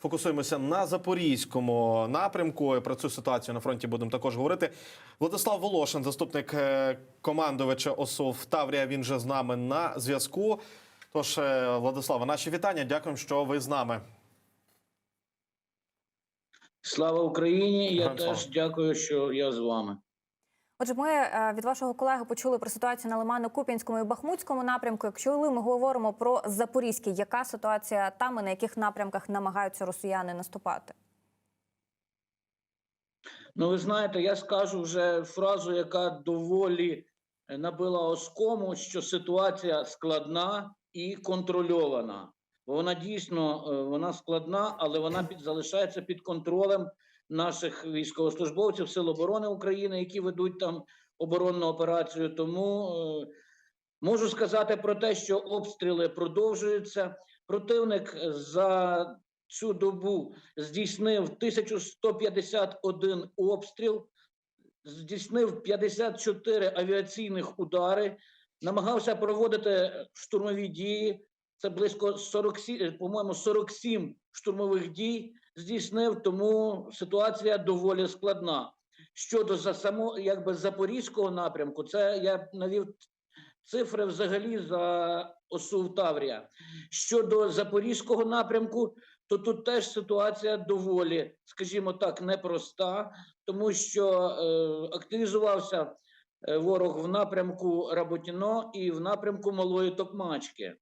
фокусуємося на запорізькому напрямку. І Про цю ситуацію на фронті будемо також говорити. Владислав Волошин, заступник е, командувача ОСУВ Таврія. Він же з нами на зв'язку. Тож, е, Владислава, наші вітання. Дякуємо, що ви з нами. Слава Україні! Я Героям теж слава. дякую, що я з вами. Отже, ми е, від вашого колеги почули про ситуацію на Лимано-Куп'янському і Бахмутському напрямку. Якщо ми говоримо про Запорізький, яка ситуація там і на яких напрямках намагаються росіяни наступати? Ну, ви знаєте, я скажу вже фразу, яка доволі е, набила оскому, що ситуація складна і контрольована. Вона дійсно е, вона складна, але вона під залишається під контролем наших військовослужбовців Сил оборони України, які ведуть там оборонну операцію. Тому е, можу сказати про те, що обстріли продовжуються. Противник за цю добу здійснив 1151 обстріл, здійснив 54 авіаційних удари, намагався проводити штурмові дії. Це близько 47, по-моєму, 47 штурмових дій здійснив, тому ситуація доволі складна. Щодо за само, якби запорізького напрямку, це я навів цифри взагалі за ОСУ Таврія. Щодо запорізького напрямку, то тут теж ситуація доволі, скажімо так, непроста, тому що е, активізувався е, ворог в напрямку Работіно і в напрямку Малої Токмачки.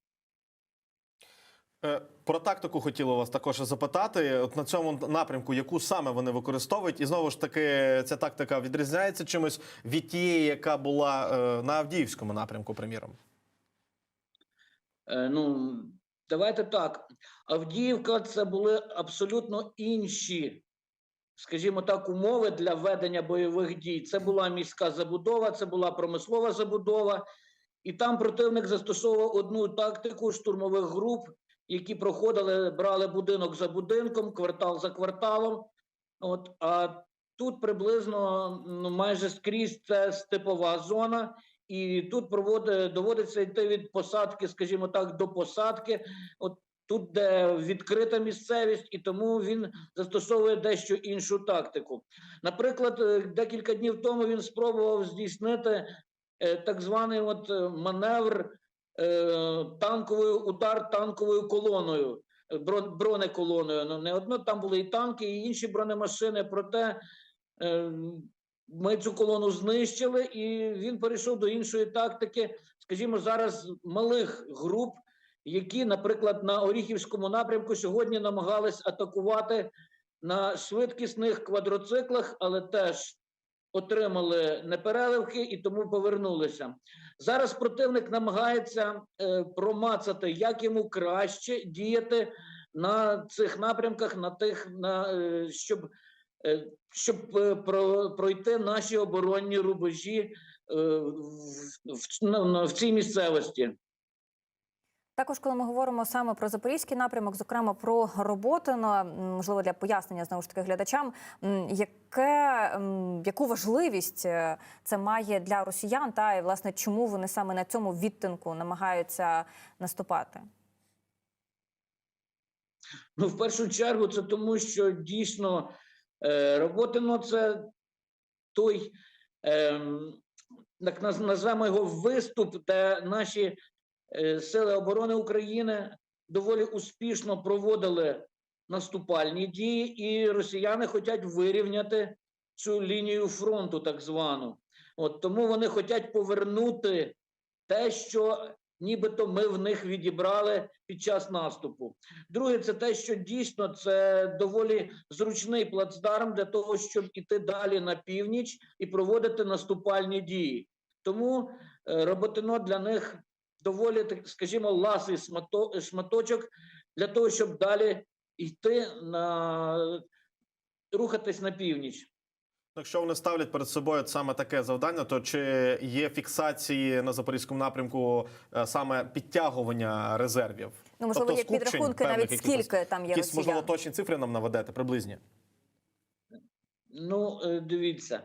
Е, Про тактику хотіли вас також запитати. От на цьому напрямку, яку саме вони використовують, і знову ж таки, ця тактика відрізняється чимось від тієї, яка була е, на Авдіївському напрямку, приміром. Е, Ну, давайте так. Авдіївка це були абсолютно інші, скажімо так, умови для ведення бойових дій. Це була міська забудова, це була промислова забудова, і там противник застосовував одну тактику штурмових груп, які проходили, брали будинок за будинком, квартал за кварталом. От, а тут приблизно ну, майже скрізь це степова зона. І тут проводить, доводиться йти від посадки, скажімо так, до посадки. От тут, де відкрита місцевість, і тому він застосовує дещо іншу тактику. Наприклад, е, декілька днів тому він спробував здійснити е, так званий от е, маневр е, танковою удар танковою колоною, е, бронеколоною. Ну не одно там були і танки, і інші бронемашини. Проте е, ми цю колону знищили, і він перейшов до іншої тактики, скажімо, зараз малих груп, які, наприклад, на Оріхівському напрямку сьогодні намагались атакувати на швидкісних квадроциклах, але теж отримали непереливки і тому повернулися. Зараз противник намагається е, промацати, як йому краще діяти на цих напрямках, на тих, на, е, щоб е, щоб про, пройти наші оборонні рубежі в, в, в цій місцевості. Також, коли ми говоримо саме про запорізький напрямок, зокрема про Роботино, м, можливо, для пояснення знову ж таки глядачам, яке яку важливість е, це має для росіян, та і власне чому вони саме на цьому відтинку намагаються наступати? Ну, в першу чергу, це тому, що дійсно е, Роботино це той, ем, так наз- назвемо його виступ, де наші сили оборони України доволі успішно проводили наступальні дії, і росіяни хочуть вирівняти цю лінію фронту, так звану. От тому вони хочуть повернути те, що нібито ми в них відібрали під час наступу. Друге, це те, що дійсно це доволі зручний плацдарм для того, щоб іти далі на північ і проводити наступальні дії. Тому е, роботино для них доволі, так скажімо, ласий шматочок для того, щоб далі йти на рухатись на північ. Якщо вони ставлять перед собою саме таке завдання, то чи є фіксації на запорізькому напрямку е, саме підтягування резервів? Ну можливо, Тобто є підрахунки певних навіть скільки там є Якісь, можливо, точні цифри нам наведете приблизні. Ну, е, дивіться,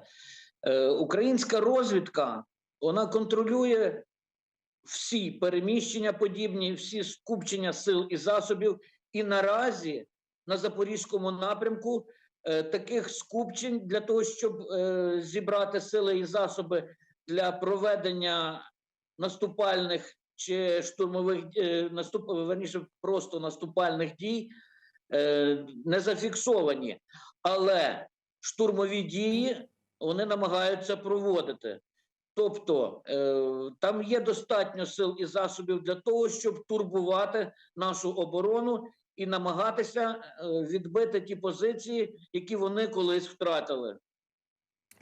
е, українська розвідка вона контролює всі переміщення подібні, всі скупчення сил і засобів. І наразі на запорізькому напрямку е, таких скупчень для того, щоб е, зібрати сили і засоби для проведення наступальних чи штурмових е, наступ, верніше, просто наступальних дій е, не зафіксовані, але штурмові дії вони намагаються проводити. Тобто е, там є достатньо сил і засобів для того, щоб турбувати нашу оборону і намагатися е, відбити ті позиції, які вони колись втратили.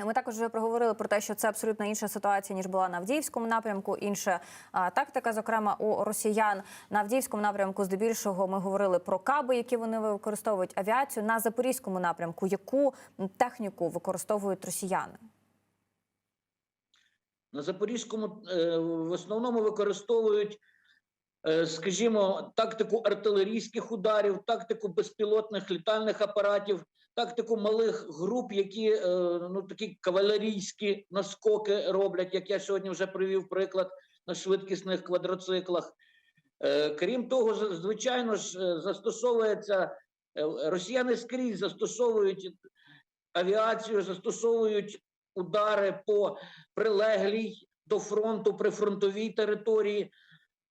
Ми також вже проговорили про те, що це абсолютно інша ситуація ніж була на Авдіївському напрямку. Інша а, тактика, зокрема у росіян на Авдіївському напрямку. Здебільшого ми говорили про каби, які вони використовують авіацію на запорізькому напрямку. Яку техніку використовують росіяни? На Запорізькому е, в основному використовують, е, скажімо, тактику артилерійських ударів, тактику безпілотних літальних апаратів, тактику малих груп, які е, ну такі кавалерійські наскоки роблять, як я сьогодні вже привів приклад на швидкісних квадроциклах. Крім того, звичайно ж, застосовується росіяни скрізь застосовують авіацію, застосовують удари по прилеглій до фронту прифронтовій території.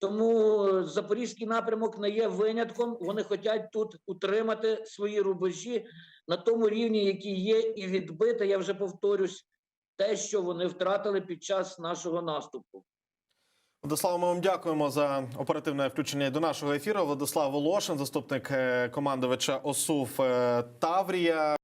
Тому запорізький напрямок не є винятком. Вони хочуть тут утримати свої рубежі на тому рівні, який є, і відбити. Я вже повторюсь, те, що вони втратили під час нашого наступу. Владислав, ми вам дякуємо за оперативне включення до нашого ефіру. Владислав Волошин, заступник е, командувача ОСУВ е, Таврія.